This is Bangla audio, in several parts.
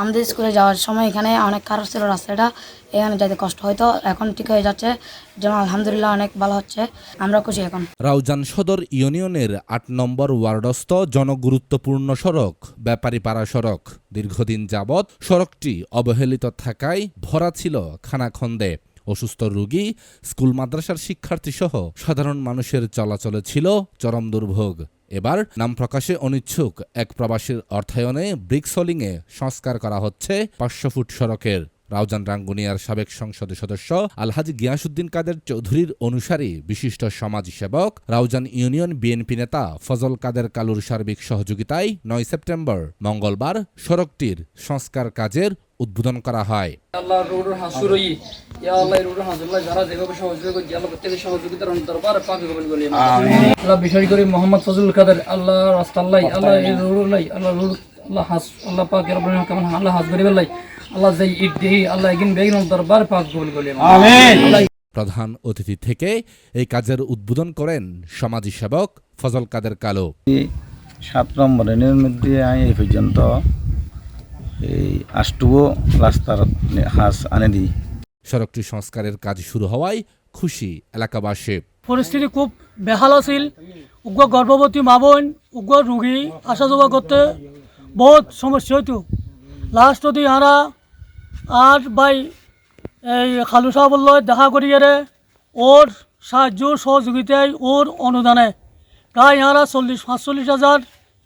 আমাদের স্কুলে যাওয়ার সময় এখানে অনেক খারাপ ছিল রাস্তাটা, এখানে যেতে কষ্ট হয়তো এখন ঠিক হয়ে যাচ্ছে। যেমন আলহামদুলিল্লাহ অনেক ভালো হচ্ছে আমরা খুশি এখন। রাউজান সদর ইউনিয়নের আট নম্বর ওয়ার্ডস্থ জনগুরুত্বপূর্ণ সড়ক, ব্যাপারীপাড়া সড়ক। দীর্ঘদিন যাবৎ সড়কটি অবহেলিত থাকায় ভরা ছিল খানাখন্দে। অসুস্থ রোগী, স্কুল, মাদ্রাসার শিক্ষার্থী সহ সাধারণ মানুষের চলাচলে ছিল চরম দুর্ভোগ। এবার নাম প্রকাশে অনিচ্ছুক এক প্রবাসীর অর্থায়নে ব্রিকসলিংয়ে সংস্কার করা হচ্ছে পাঁচশো ফুট সড়কের। রাউজান রাঙ্গুনিয়ার সাবেক সংসদ সদস্য আলহাজি গিয়াসুদ্দিন কাদের চৌধুরীর অনুসারী বিশিষ্ট সমাজসেবক রাউজান ইউনিয়ন বিএনপি নেতা ফজল কাদের কালুর সার্বিক সহযোগিতায় নয় সেপ্টেম্বর মঙ্গলবার সড়কটির সংস্কার কাজের উদ্বোধন করা হয়। ইয়া বিশেষ করে মোহাম্মদ ফজল কাদের আল্লাহ আল্লাহ আল্লাহ আল্লাহ হাস আল্লাহ পাক কেমন আল্লাহ হাস করি বেলাই আল্লাহ যাই ঈদ দেহি আল্লাহ এগিন বেগিন দরবার পাক কবুল করি আমিন। প্রধান অতিথি থেকে এই কাজের উদ্বোধন করেন সমাজসেবক ফজল কাদের কালো। সাত নম্বর এনের মধ্যে আমি এই পর্যন্ত আষ্টুও রাস্তার হাঁস আনে দিই। সড়কটি সংস্কারের কাজ শুরু হওয়ায় খুশি এলাকাবাসী। পরিস্থিতি খুব বেহাল আছিল। উগ্র গর্ভবতী মা বোন উগ্র রুগী আসা যাওয়া করতে বহুত সমস্যা হইতো। লাস্ট যদি আরা আর বাই এই খালু সাহেবল্লয় দেখা করিয়ে ওর সাহায্য সহযোগিতায় ওর অনুদানে। প্রায় আরা চল্লিশ পাঁচচল্লিশ হাজার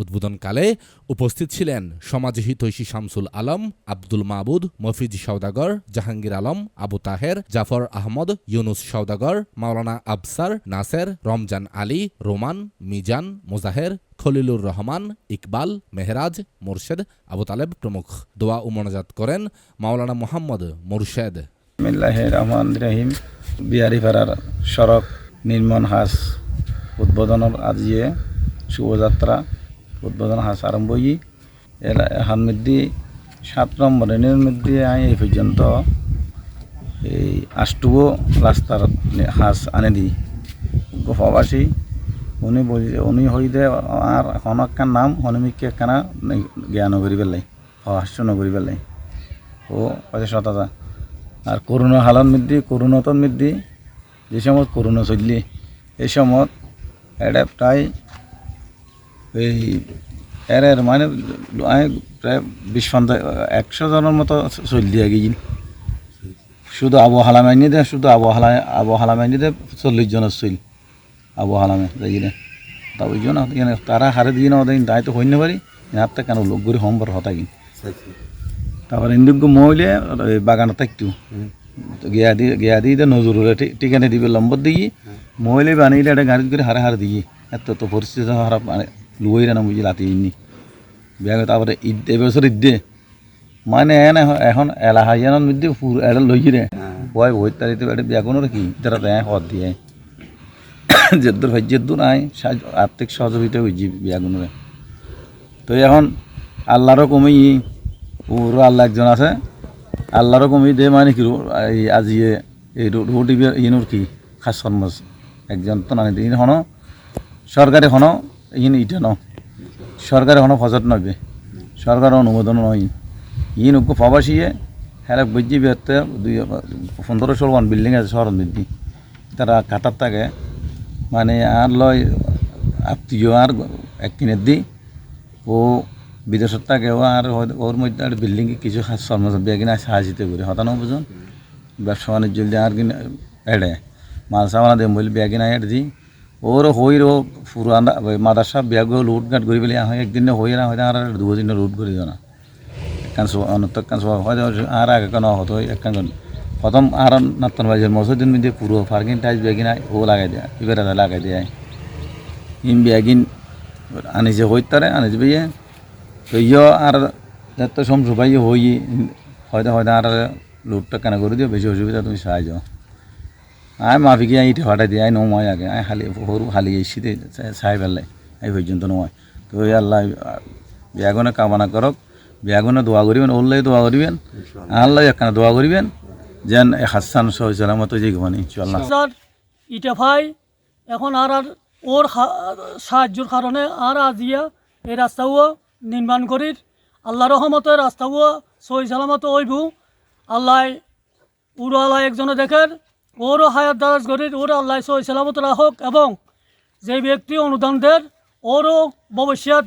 উদ্বোধনকালে উপস্থিত ছিলেন সমাজ হিতৈষী শামসুল আলম, আব্দুল মাহবুদ মফিজ সওদাগর, জাহাঙ্গীর আলম, আবু তাহের, জাফর আহমদ, ইউনুস সওদাগর, মাওলানা আবসার নাসের, রমজান আলী, রোমান, মিজান, মুজাহের, খলিলুর রহমান, ইকবাল, মেহরাজ, মোরশেদ, আবু তালেব প্রমুখ। দোয়া ও করেন মাওলানা মোহাম্মদ মোরশেদ। রহমান রহিম বিহারিপাড়ার সড়ক নির্মাণ হাঁস উদ্বোধনের আজিয়ে শুভযাত্রা। উদ্বোধন হাঁস আরম্ভ হই এর হান মধ্যে সাত নম্বর এনের মধ্যে আমি এই পর্যন্ত এই আষ্টুও রাস্তার হাঁস আনে দিই প্রবাসী উনি বলি উনি হইতে আর এখন একখান নাম হনুমিককে একখানা জ্ঞান করি পেলাই হাস্য নগরী পেলাই। ও পঁচিশ শতাদা আর করোনা হালার মধ্যে করোনাতর মধ্যে যে সময় করোনা চললি এই সময় এটা প্রায় এই এর এর মানে প্রায় বিশ পঞ্চাশ একশো জনের মতো চলি দিয়ে গিয়ে শুধু আবহাওয়া মাইনি দে শুধু আবহাওয়া আবহাওয়া মাইনি দে চল্লিশ জনের চল। আবহাওয়া যাই কিনে তা ওই জন্য তারা হারে দিয়ে না ওদের তাই তো হইতে পারি। হাতটা কেন লোক করে হোমবার হতা কিন তারপর ইন্দুক মহিলে বাগানত থাকতো গিয়া দি গিয়া দি নজর টিকানে দিবে লম্বর দিই মহিলে বানিয়ে একটা গাড়ি করে হারে হারে দিয়ে এত তো পরিস্থিতি হারা মানে লুই না বুঝি রাতে ইনি বিয়া তারপরে ঈদ এবছর ঈদ দে। মানে এনে এখন এলা হাইয়ানোর মধ্যে পুরো এটা লই রে বয় বই তারিতে এটা বিয়া কোনো কি? তারা দেয় হদ দিয়ে। যেদ্দুর ভাই যেদ্দুর নাই আর্থিক সহযোগিতা হয়েছি বিয়া কোনো তো এখন আল্লাহরও কমে ওরও আল্লাহ একজন আছে। আল্লাহরও কমে দে মানে কি এই আজি এই রুটি ইনুর কি? খাস একজন তো নানি ইন হনো সরকারি হনো। ইন ইটা ন। সরকারি হনো ফজত নবে সরকার অনুমোদন নয়। ইন উকু প্রবাসীয়ে হ্যাঁ বুঝি বেরতে দুই পনেরো ষোলো ওয়ান বিল্ডিং আছে শহর মধ্যে তারা কাটার থাকে মানে আর লয় আত্মীয় আর এক কিনের দি ও বিদেশত ও আর ওর মধ্যে আর বিল্ডিং কিছু সর্মস কিনা সাহায্য করে। হতানো বুঝুন ব্যবসা বাণিজ্য আর কিনে এড়ে। মাল সামানা দিয়ে বলি বেগিনা এড় দি। ওর হই রো পুরানা মাদাসা ব্যাগ লুট গাট করি পেলে আহ একদিন হই না হয়তো আর দুদিন লুট করে দিও না একখান অনত একখান হয়তো আর আগে কেন হতো একখান প্রথম আর নাতন বাজে মসজিদিন মধ্যে পুরো পার্কিং টাইজ বেগিনা ও লাগাই দেয় এবারে লাগাই দেয় ইম বেগিন আনিছে হইতারে আনিছে বেয়ে তো ইয় আর এত সম সবাই হই হয়তো হয়তো আর লুটটা কেন করে দিও বেশি অসুবিধা তুমি সাহায্য আয় মাফিকে আই ইটে ফাটাই দিয়ে আই নমাই আগে আই হালি সরু হালি এই শীতে চাই পেলাই এই পর্যন্ত নয় তো ওই আল্লাহ বেগুনে কামনা করক বিয়াগুনে দোয়া করিবেন ওল্লাই দোয়া করিবেন আল্লাহ একখানা দোয়া করিবেন যেন এ হাসান সহ সালামত যে ঘুমানি ইনশাল্লাহ স্যার ইটাফাই এখন আর আর ওর সাহায্যর কারণে আর আজিয়া এই রাস্তাও নির্মাণ করির আল্লাহ রহমতের রাস্তাও সই সালামত ওইব আল্লাহ উড়ো আল্লাহ একজনে দেখেন ওরও হায়াত দারাজ করির ওর আল্লাহ সালামত রাখক এবং যে ব্যক্তি অনুদান দেন, ওরও ভবিষ্যৎ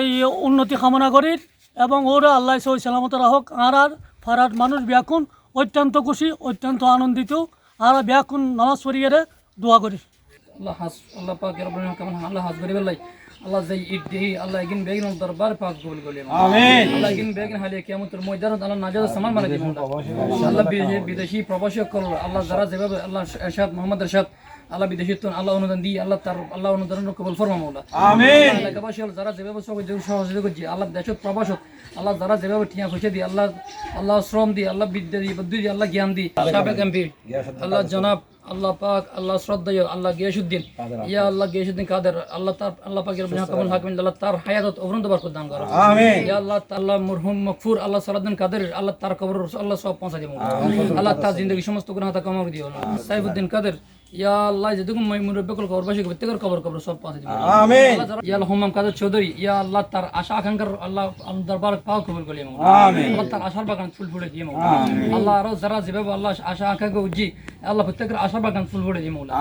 এই উন্নতি কামনা করির এবং ওরা আল্লাহ সই সালামত রাখক। আর আর ফারার মানুষ ব্যাকুন, অত্যন্ত খুশি, অত্যন্ত আনন্দিত। আর ব্যাকুন নামাজ পড়িয়ে দোয়া করি। আল্লাহ আল্লাহ আল্লাহ আল্লাহ ঈদ দেহি আল্লাহ এগিন বেগিন দরবার পাক কবুল করি আমিন। আল্লাহ এগিন বেগিন হালিয়ে কিয়ামতের ময়দানত আল্লাহ নাজাত সামান মানে দিবেন। আল্লাহ বিদেশি প্রবাসী করল আল্লাহ যারা যেভাবে আল্লাহ এরশাদ মোহাম্মদ এরশাদ আল্লাহ বিদেশি তো আল্লাহ অনুদান দিয়ে আল্লাহ তার আল্লাহ অনুদান কবুল ফরমা মাওলা। আমিন। আল্লাহ যারা যেভাবে সহযোগ সহযোগিতা করছে আল্লাহ দেশত প্রবাসত আল্লাহ যারা যেভাবে টিয়া খুশি দিয়ে আল্লাহ আল্লাহ শ্রম দিয়ে আল্লাহ বিদ্যা দিয়ে বুদ্ধি দিয়ে আল্লাহ জ্ঞান দিয়ে সাবেক এমপি আল্লাহ জনাব আল্লাহ পাক আল্লাহ শ্রদ্ধেয় আল্লাহ গিয়াসুদ্দিন ইয়া আল্লাহ গিয়াসুদ্দিন কাদের আল্লাহ তার আল্লাহ পাকের হাকামুল হাকিম আল্লাহ তার হায়াতত অবরন্ত বরকত দান করো আমিন। ইয়া আল্লাহ আল্লাহ মুরহুম মগফুর আল্লাহ সালাউদ্দিন কাদের আল্লাহ তার কবর আল্লাহ সব পৌঁছা দিব। আল্লাহ তার জিন্দগি সমস্ত গুনাহ তা কমাও দিও। সাইফুদ্দিন কাদের ইয়া আল্লাহ যেটুকু কবরবাসী প্রত্যেকের কবর কবর সব পৌঁছা দিব আমিন। ইয়া আল্লাহ হুমাম কাদের চৌধুরী ইয়া আল্লাহ তার আশা আকাঙ্ক্ষার আল্লাহ দরবার পাও কবুল করি আমিন। আল্লাহ তার আশার বাগান ফুল ফুলে দিয়ে আল্লাহ আরও যারা যেভাবে আল্লাহ আশা আকাঙ্ক্ষা উজ্জি আল্লাহ প্রত্যেকের আশার বাগান ফুল ফুলে দিয়ে